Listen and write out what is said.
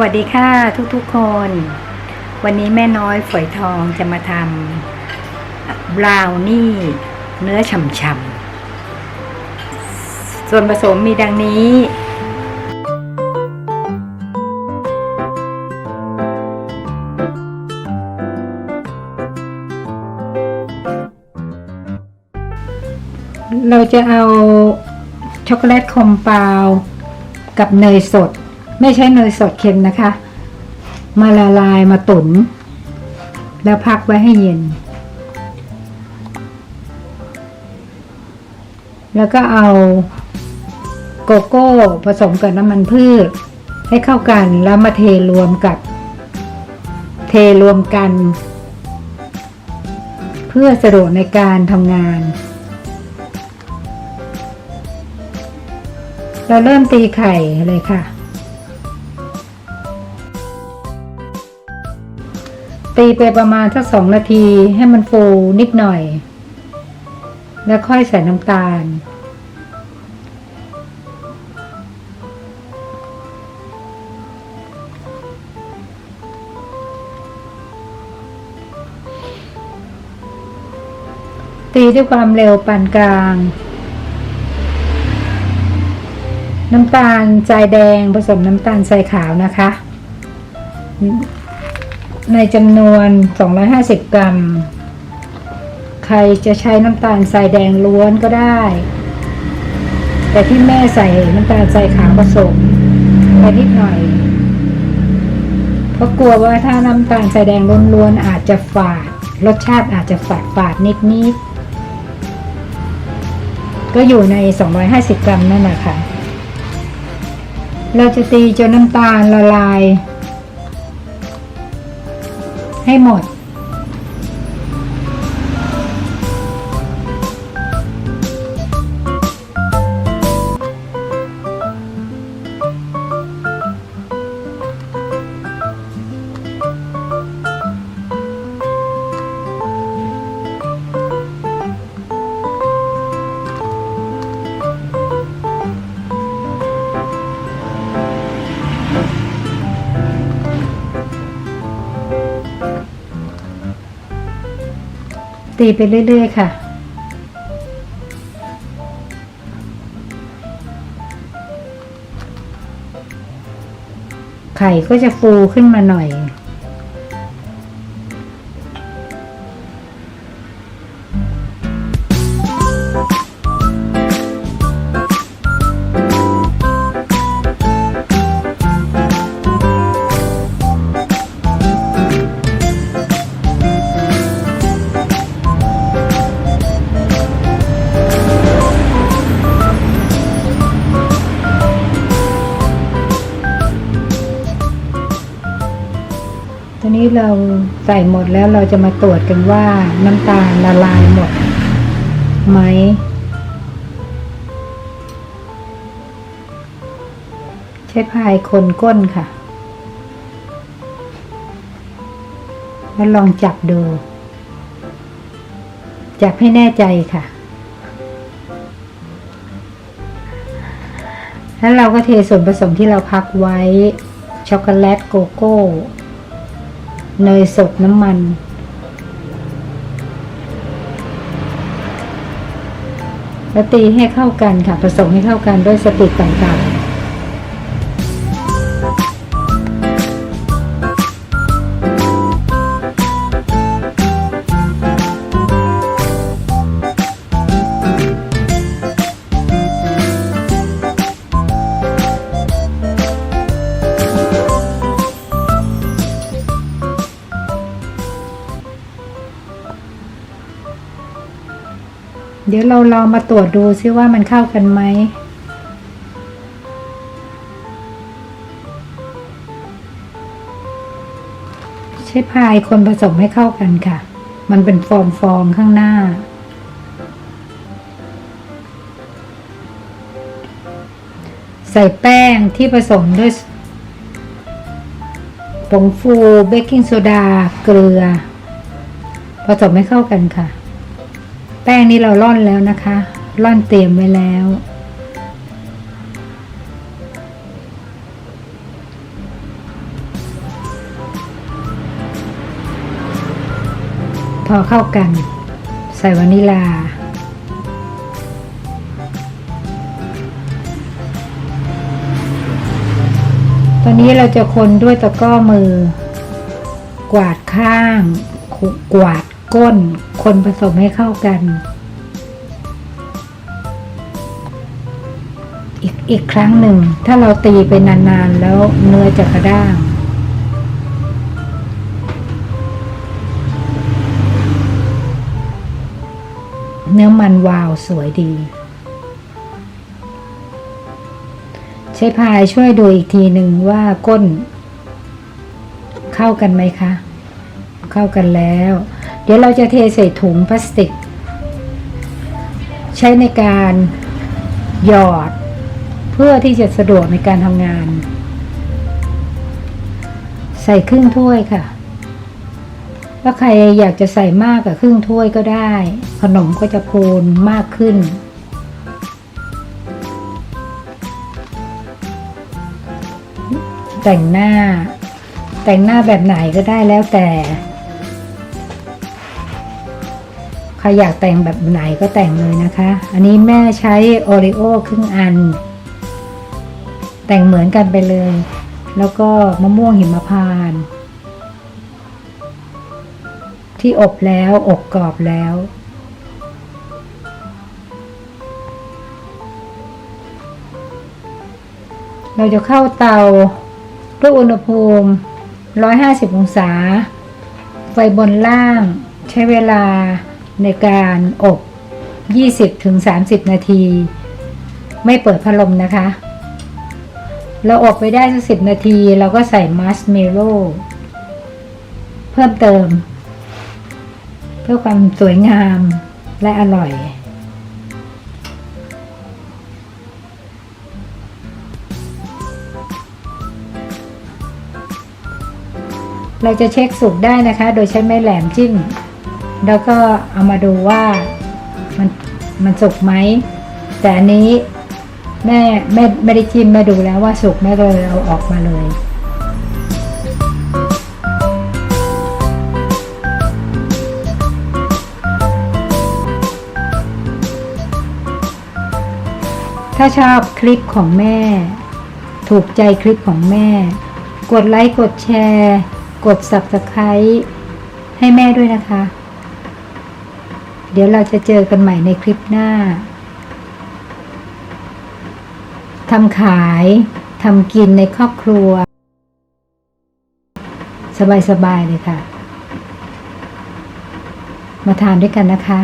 วัสดีค่ะทุกๆคน วันนี้แม่น้อยฝอยทองจะมาทำบราวนี่เนื้อฉ่ำๆส่วนผสมมีดังนี้ เราจะเอาช็อกโกแลตคอมเปาวกับเนยสด ไม่ใช่เนยสดเค็มนะคะ มาละลายมาตุน แล้วพักไว้ให้เย็น แล้วก็เอาโกโก้ผสมกับน้ำมันพืช ให้เข้ากันแล้วมาเทรวมกับ เทรวมกัน เพื่อสะดวกในการทำงานเราเริ่มตีไข่เลยค่ะ ตีไปประมาณสักสองนาทีให้มันฟูนิดหน่อย แล้วค่อยใส่น้ำตาล ตีด้วยความเร็วปานกลาง น้ำตาลทรายแดงผสมน้ำตาลทรายขาวนะคะ ในจำนวน 250 กรัม ใครจะใช้น้ำตาลทรายแดงล้วนก็ได้ แต่ที่แม่ใส่น้ำตาลทรายขาวผสมไปนิดหน่อย เพราะกลัวว่าถ้าน้ำตาลทรายแดงล้วนๆอาจจะฝาด รสชาติอาจจะฝาดฝาดๆนิดๆ ก็อยู่ใน 250 กรัมนั่นแหละค่ะ เราจะตีจนน้ำตาลละลาย ให้หมด ตีไปเรื่อย ๆ ค่ะ ไข่ก็จะฟูขึ้นมาหน่อย ตอนนี้เราใส่หมดแล้วเราจะมาตรวจกันว่าน้ำตาลละลายหมดไหมใช้พายคนก้นค่ะ แล้วลองจับดู จับให้แน่ใจค่ะ แล้วเราก็เทส่วนผสมที่เราพักไว้ ช็อกโกแลตโกโก้ เนยสดน้ำมัน แล้วตีให้เข้ากันค่ะผสมให้เข้ากันด้วยสติต่างๆ เดี๋ยวเราลองมาตรวจดูซิว่ามันเข้ากันไหม ใช้พายคนผสมให้เข้ากันค่ะ มันเป็นฟองฟองๆข้างหน้า ใส่แป้งที่ผสมด้วยผงฟูเบกกิ้งโซดา เกลือ ผสมให้เข้ากันค่ะ แป้งนี้เราล่อนแล้วนะคะ ล่อนเตรียมไว้แล้ว พอเข้ากัน ใส่วานิลาตอนนี้เราจะคนด้วยตะก้อมือ กวาดข้าง กวาดก้น คนผสมให้เข้ากัน อีกอีกครั้งหนึ่ง ถ้าเราตีไปนานๆ แล้วเนื้อจะกระด้างเนื้อมันวาวสวยดี ใช้พายช่วยดูอีกทีหนึ่งว่าก้น เข้ากันไหมคะ เข้ากันแล้ว ดี๋ยวเราจะเทใส่ถุงพลาสติก ใช้ในการหยอด เพื่อที่จะสะดวกในการทำงาน ใส่ครึ่งถ้วยค่ะถ้าใครอยากจะใส่มากกับครึ่งถ้วยก็ได้ ขนมก็จะพูนมากขึ้นแต่งหน้าแต่งหน้าแบบไหนก็ได้แล้วแต่ ใครอยากแต่งแบบไหนก็แต่งเลยนะคะ อันนี้แม่ใช้โอริโอครึ่งอัน แต่งเหมือนกันไปเลย แล้วก็มะม่วงหิมพานต์ที่อบแล้วอบกรอบแล้ว เราจะเข้าเตาด้วยอุณหภูมิ 150 องศา ไฟบนล่างใช้เวลา ในการอบ 20-30 นาที ไม่เปิดพัดลมนะคะ เราอบไปได้สักสินาที เราก็ใส่มัสเมโล่เพิ่มเติม เพื่อความสวยงามและอร่อยเราจะเช็คสุกได้นะคะ โดยใช้ไม้แหลมจิ้ม แล้วก็เอามาดูว่ามันมันสุกไหม แต่อันนี้แม่แม่ไม่ได้จิ้มแม่ดูแล้วว่าสุกแม่เลยเอาออกมาเลยถ้าชอบคลิปของแม่ ถูกใจคลิปของแม่ กดไลค์ กดแชร์ กด subscribe ให้แม่ด้วยนะคะ เดี๋ยวเราจะเจอกันใหม่ในคลิปหน้าทำขายทำกินในครอบครัว สบายๆเลยค่ะ มาทานด้วยกันนะคะ